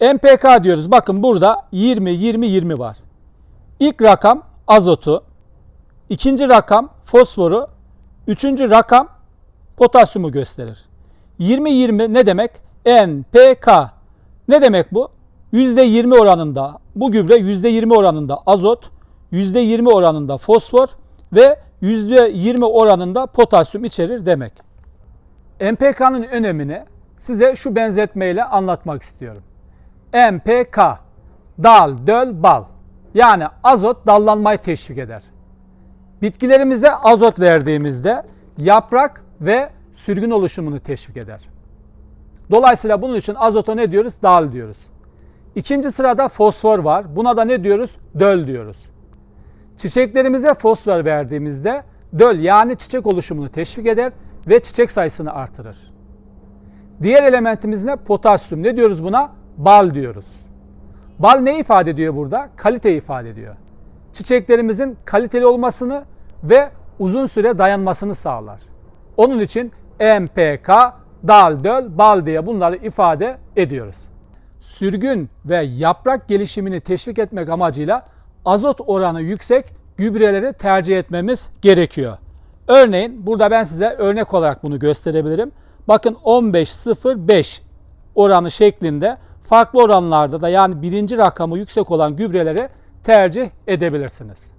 NPK diyoruz. Bakın burada 20, 20, 20 var. İlk rakam azotu, ikinci rakam fosforu, üçüncü rakam potasyumu gösterir. 20, 20 ne demek? NPK. Ne demek bu? %20 oranında bu gübre %20 oranında azot, %20 oranında fosfor ve %20 oranında potasyum içerir demek. NPK'nın önemini size şu benzetmeyle anlatmak istiyorum. NPK dal, döl, bal. Yani azot dallanmayı teşvik eder. Bitkilerimize azot verdiğimizde yaprak ve sürgün oluşumunu teşvik eder. Dolayısıyla bunun için azota ne diyoruz? Dal diyoruz. İkinci sırada fosfor var. Buna da ne diyoruz? Döl diyoruz. Çiçeklerimize fosfor verdiğimizde döl yani çiçek oluşumunu teşvik eder ve çiçek sayısını artırır. Diğer elementimiz ne? Potasyum. Ne diyoruz buna? Bal diyoruz. Bal ne ifade ediyor burada? Kalite ifade ediyor. Çiçeklerimizin kaliteli olmasını ve uzun süre dayanmasını sağlar. Onun için MPK, dal, döl, bal diye bunları ifade ediyoruz. Sürgün ve yaprak gelişimini teşvik etmek amacıyla azot oranı yüksek gübreleri tercih etmemiz gerekiyor. Örneğin burada ben size örnek olarak bunu gösterebilirim. Bakın 15-0-5 oranı şeklinde farklı oranlarda da yani birinci rakamı yüksek olan gübreleri tercih edebilirsiniz.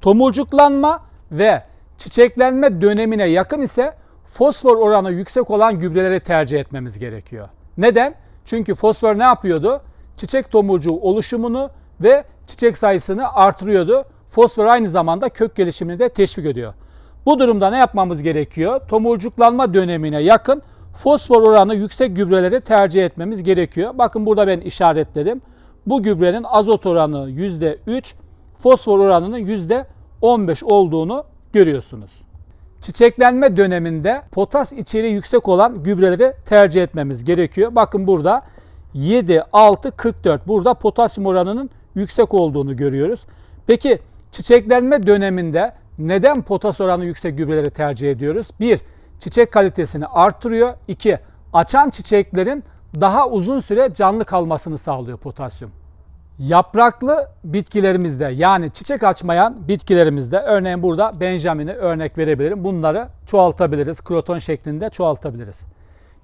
Tomurcuklanma ve çiçeklenme dönemine yakın ise fosfor oranı yüksek olan gübreleri tercih etmemiz gerekiyor. Neden? Çünkü fosfor ne yapıyordu? Çiçek tomurcuğu oluşumunu ve çiçek sayısını artırıyordu. Fosfor aynı zamanda kök gelişimini de teşvik ediyor. Bu durumda ne yapmamız gerekiyor? Tomurcuklanma dönemine yakın fosfor oranı yüksek gübreleri tercih etmemiz gerekiyor. Bakın burada ben işaretledim. Bu gübrenin azot oranı %3, fosfor oranının %15 olduğunu görüyorsunuz. Çiçeklenme döneminde potas içeriği yüksek olan gübreleri tercih etmemiz gerekiyor. Bakın burada 7, 6, 44. Burada potasyum oranının yüksek olduğunu görüyoruz. Peki çiçeklenme döneminde neden potas oranı yüksek gübreleri tercih ediyoruz? 1. Çiçek kalitesini artırıyor. 2. Açan çiçeklerin daha uzun süre canlı kalmasını sağlıyor potasyum. Yapraklı bitkilerimizde yani çiçek açmayan bitkilerimizde örneğin burada Benjamin'i örnek verebilirim. Bunları çoğaltabiliriz. Kroton şeklinde çoğaltabiliriz.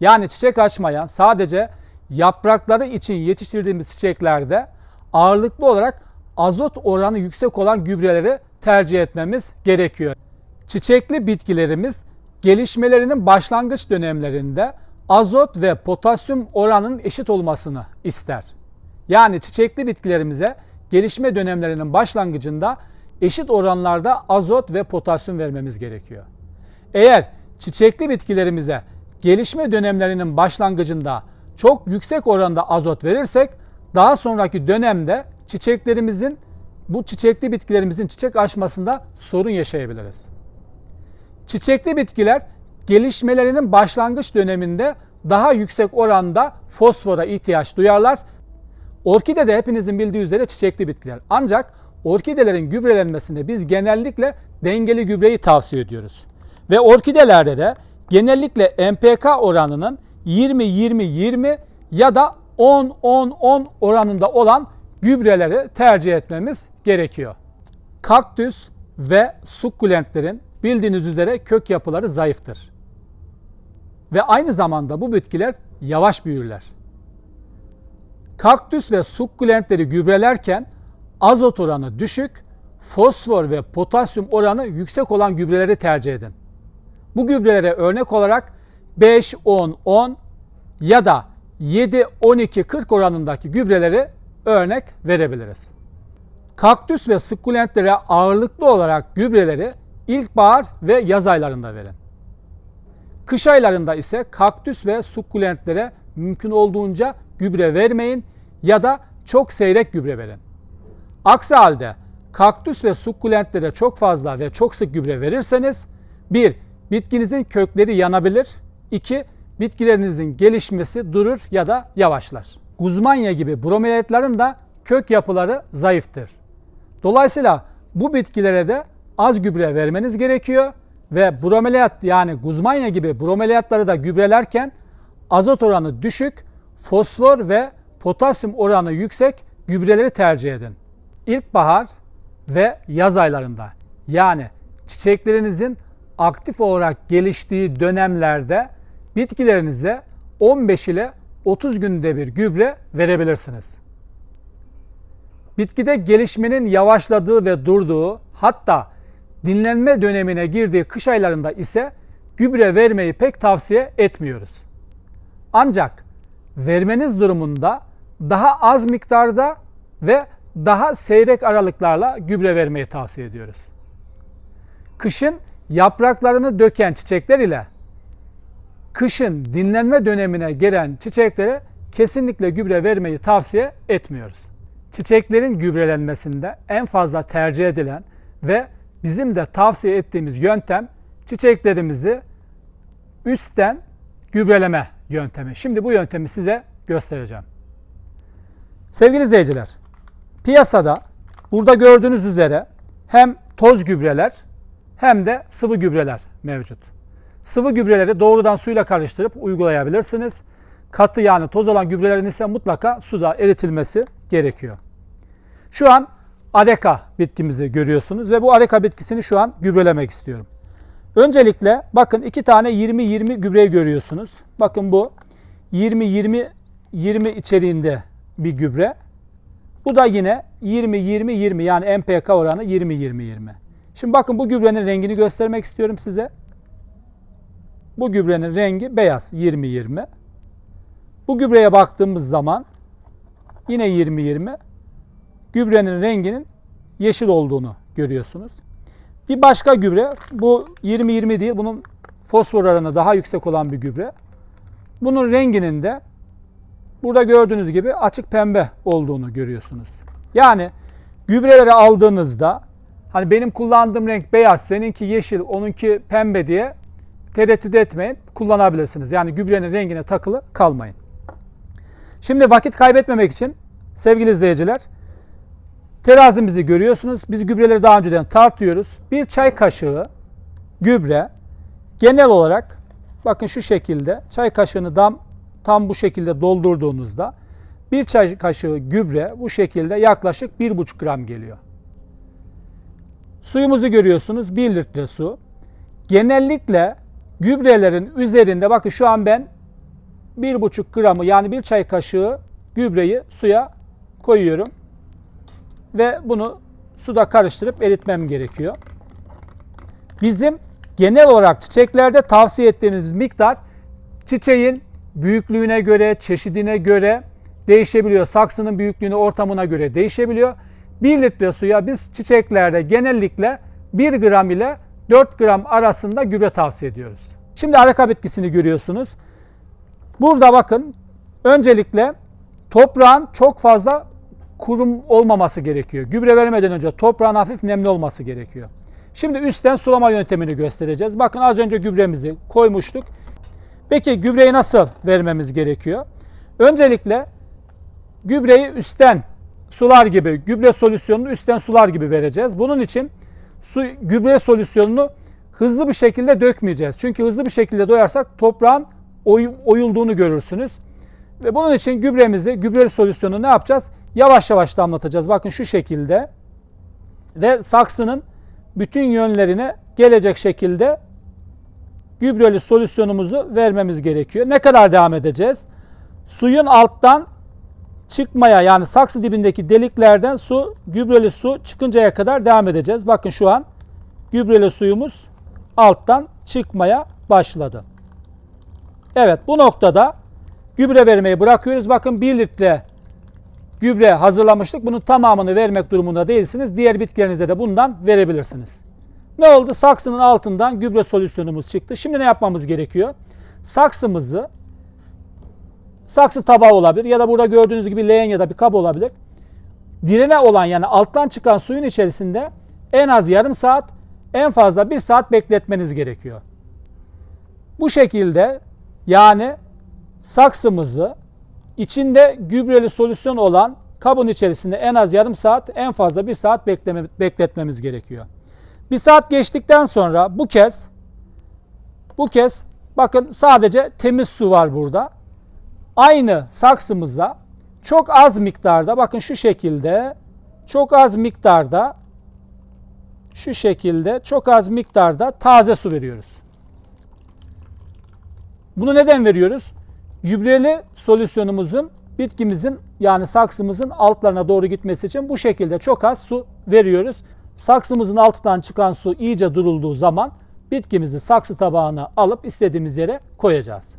Yani çiçek açmayan sadece yaprakları için yetiştirdiğimiz çiçeklerde ağırlıklı olarak azot oranı yüksek olan gübreleri tercih etmemiz gerekiyor. Çiçekli bitkilerimiz gelişmelerinin başlangıç dönemlerinde azot ve potasyum oranının eşit olmasını ister. Yani çiçekli bitkilerimize gelişme dönemlerinin başlangıcında eşit oranlarda azot ve potasyum vermemiz gerekiyor. Eğer çiçekli bitkilerimize gelişme dönemlerinin başlangıcında çok yüksek oranda azot verirsek daha sonraki dönemde çiçeklerimizin bu çiçekli bitkilerimizin çiçek açmasında sorun yaşayabiliriz. Çiçekli bitkiler gelişmelerinin başlangıç döneminde daha yüksek oranda fosfora ihtiyaç duyarlar. Orkide de hepinizin bildiği üzere çiçekli bitkiler. Ancak orkidelerin gübrelenmesinde biz genellikle dengeli gübreyi tavsiye ediyoruz. Ve orkidelerde de genellikle NPK oranının 20-20-20 ya da 10-10-10 oranında olan gübreleri tercih etmemiz gerekiyor. Kaktüs ve sukkulentlerin bildiğiniz üzere kök yapıları zayıftır. Ve aynı zamanda bu bitkiler yavaş büyürler. Kaktüs ve sukkulentleri gübrelerken azot oranı düşük, fosfor ve potasyum oranı yüksek olan gübreleri tercih edin. Bu gübrelere örnek olarak 5, 10, 10 ya da 7, 12, 40 oranındaki gübreleri örnek verebiliriz. Kaktüs ve sukkulentlere ağırlıklı olarak gübreleri ilkbahar ve yaz aylarında verin. Kış aylarında ise kaktüs ve sukkulentlere mümkün olduğunca gübre vermeyin ya da çok seyrek gübre verin. Aksi halde kaktüs ve sukkulentlere çok fazla ve çok sık gübre verirseniz 1. Bitkinizin kökleri yanabilir. 2. Bitkilerinizin gelişmesi durur ya da yavaşlar. Guzmanya gibi bromelatların da kök yapıları zayıftır. Dolayısıyla bu bitkilere de az gübre vermeniz gerekiyor ve bromelat yani guzmanya gibi bromelatları da gübrelerken azot oranı düşük, fosfor ve potasyum oranı yüksek gübreleri tercih edin. İlkbahar ve yaz aylarında yani çiçeklerinizin aktif olarak geliştiği dönemlerde bitkilerinize 15 ile 30 günde bir gübre verebilirsiniz. Bitkide gelişmenin yavaşladığı ve durduğu hatta dinlenme dönemine girdiği kış aylarında ise gübre vermeyi pek tavsiye etmiyoruz. Ancak vermeniz durumunda daha az miktarda ve daha seyrek aralıklarla gübre vermeyi tavsiye ediyoruz. Kışın yapraklarını döken çiçekler ile kışın dinlenme dönemine gelen çiçeklere kesinlikle gübre vermeyi tavsiye etmiyoruz. Çiçeklerin gübrelenmesinde en fazla tercih edilen ve bizim de tavsiye ettiğimiz yöntem çiçeklerimizi üstten gübreleme yöntemi. Şimdi bu yöntemi size göstereceğim. Sevgili izleyiciler, piyasada burada gördüğünüz üzere hem toz gübreler hem de sıvı gübreler mevcut. Sıvı gübreleri doğrudan suyla karıştırıp uygulayabilirsiniz. Katı yani toz olan gübrelerin ise mutlaka suda eritilmesi gerekiyor. Şu an areka bitkimizi görüyorsunuz ve bu areka bitkisini şu an gübrelemek istiyorum. Öncelikle bakın iki tane 20-20 gübreyi görüyorsunuz. Bakın bu 20-20-20 içeriğinde bir gübre. Bu da yine 20-20-20 yani MPK oranı 20-20-20. Şimdi bakın bu gübrenin rengini göstermek istiyorum size. Bu gübrenin rengi beyaz 20-20. Bu gübreye baktığımız zaman yine 20-20 gübrenin renginin yeşil olduğunu görüyorsunuz. Bir başka gübre bu 20-20 değil bunun fosfor oranı daha yüksek olan bir gübre. Bunun renginin de burada gördüğünüz gibi açık pembe olduğunu görüyorsunuz. Yani gübreleri aldığınızda hani benim kullandığım renk beyaz, seninki yeşil, onunki pembe diye tereddüt etmeyin. Kullanabilirsiniz. Yani gübrenin rengine takılı kalmayın. Şimdi vakit kaybetmemek için sevgili izleyiciler terazimizi görüyorsunuz. Biz gübreleri daha önceden tartıyoruz. Bir çay kaşığı gübre genel olarak bakın şu şekilde çay kaşığını tam, tam bu şekilde doldurduğunuzda bir çay kaşığı gübre bu şekilde yaklaşık 1,5 gram geliyor. Suyumuzu görüyorsunuz 1 litre su. Genellikle gübrelerin üzerinde bakın şu an ben 1,5 gramı yani bir çay kaşığı gübreyi suya koyuyorum. Ve bunu suda karıştırıp eritmem gerekiyor. Bizim genel olarak çiçeklerde tavsiye ettiğimiz miktar çiçeğin büyüklüğüne göre, çeşidine göre değişebiliyor. Saksının büyüklüğüne, ortamına göre değişebiliyor. 1 litre suya biz çiçeklerde genellikle 1 gram ile 4 gram arasında gübre tavsiye ediyoruz. Şimdi araka bitkisini görüyorsunuz. Burada bakın öncelikle toprağın çok fazla kurum olmaması gerekiyor. Gübre vermeden önce toprağın hafif nemli olması gerekiyor. Şimdi üstten sulama yöntemini göstereceğiz. Bakın az önce gübremizi koymuştuk. Peki gübreyi nasıl vermemiz gerekiyor? Öncelikle gübreyi üstten sular gibi, gübre solüsyonunu üstten sular gibi vereceğiz. Bunun için su gübre solüsyonunu hızlı bir şekilde dökmeyeceğiz. Çünkü hızlı bir şekilde doyarsak toprağın oy, oyulduğunu görürsünüz. Ve bunun için gübremizi, gübre solüsyonunu ne yapacağız? Yavaş yavaş damlatacağız. Bakın şu şekilde. Ve saksının bütün yönlerine gelecek şekilde gübreli solüsyonumuzu vermemiz gerekiyor. Ne kadar devam edeceğiz? Suyun alttan çıkmaya yani saksı dibindeki deliklerden su, gübreli su çıkıncaya kadar devam edeceğiz. Bakın şu an gübreli suyumuz alttan çıkmaya başladı. Evet bu noktada gübre vermeyi bırakıyoruz. Bakın 1 litre gübre hazırlamıştık. Bunun tamamını vermek durumunda değilsiniz. Diğer bitkilerinize de bundan verebilirsiniz. Ne oldu? Saksının altından gübre solüsyonumuz çıktı. Şimdi ne yapmamız gerekiyor? Saksımızı saksı tabağı olabilir ya da burada gördüğünüz gibi leğen ya da bir kap olabilir. Direne olan yani alttan çıkan suyun içerisinde en az yarım saat en fazla bir saat bekletmeniz gerekiyor. Bu şekilde yani saksımızı içinde gübreli solüsyon olan kabın içerisinde en az yarım saat en fazla bir saat bekleme, bekletmemiz gerekiyor. Bir saat geçtikten sonra bu kez bu kez bakın sadece temiz su var burada. Aynı saksımıza çok az miktarda bakın şu şekilde çok az miktarda şu şekilde çok az miktarda taze su veriyoruz. Bunu neden veriyoruz? Gübreli solüsyonumuzun bitkimizin yani saksımızın altlarına doğru gitmesi için bu şekilde çok az su veriyoruz. Saksımızın altından çıkan su iyice durulduğu zaman bitkimizi saksı tabağına alıp istediğimiz yere koyacağız.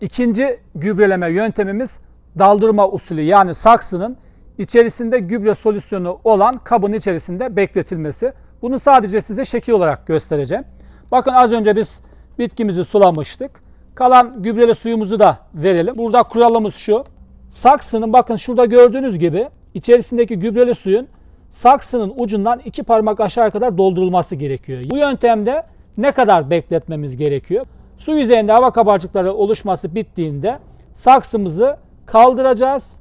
İkinci gübreleme yöntemimiz daldırma usulü yani saksının içerisinde gübre solüsyonu olan kabın içerisinde bekletilmesi. Bunu sadece size şekil olarak göstereceğim. Bakın az önce biz bitkimizi sulamıştık. Kalan gübreli suyumuzu da verelim. Burada kuralımız şu. Saksının bakın şurada gördüğünüz gibi içerisindeki gübreli suyun saksının ucundan iki parmak aşağı kadar doldurulması gerekiyor. Bu yöntemde ne kadar bekletmemiz gerekiyor? Su yüzeyinde hava kabarcıkları oluşması bittiğinde saksımızı kaldıracağız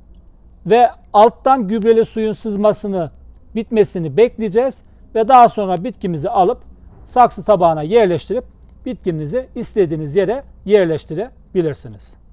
ve alttan gübreli suyun sızmasını bitmesini bekleyeceğiz ve daha sonra bitkimizi alıp saksı tabağına yerleştirip bitkinizi istediğiniz yere yerleştirebilirsiniz.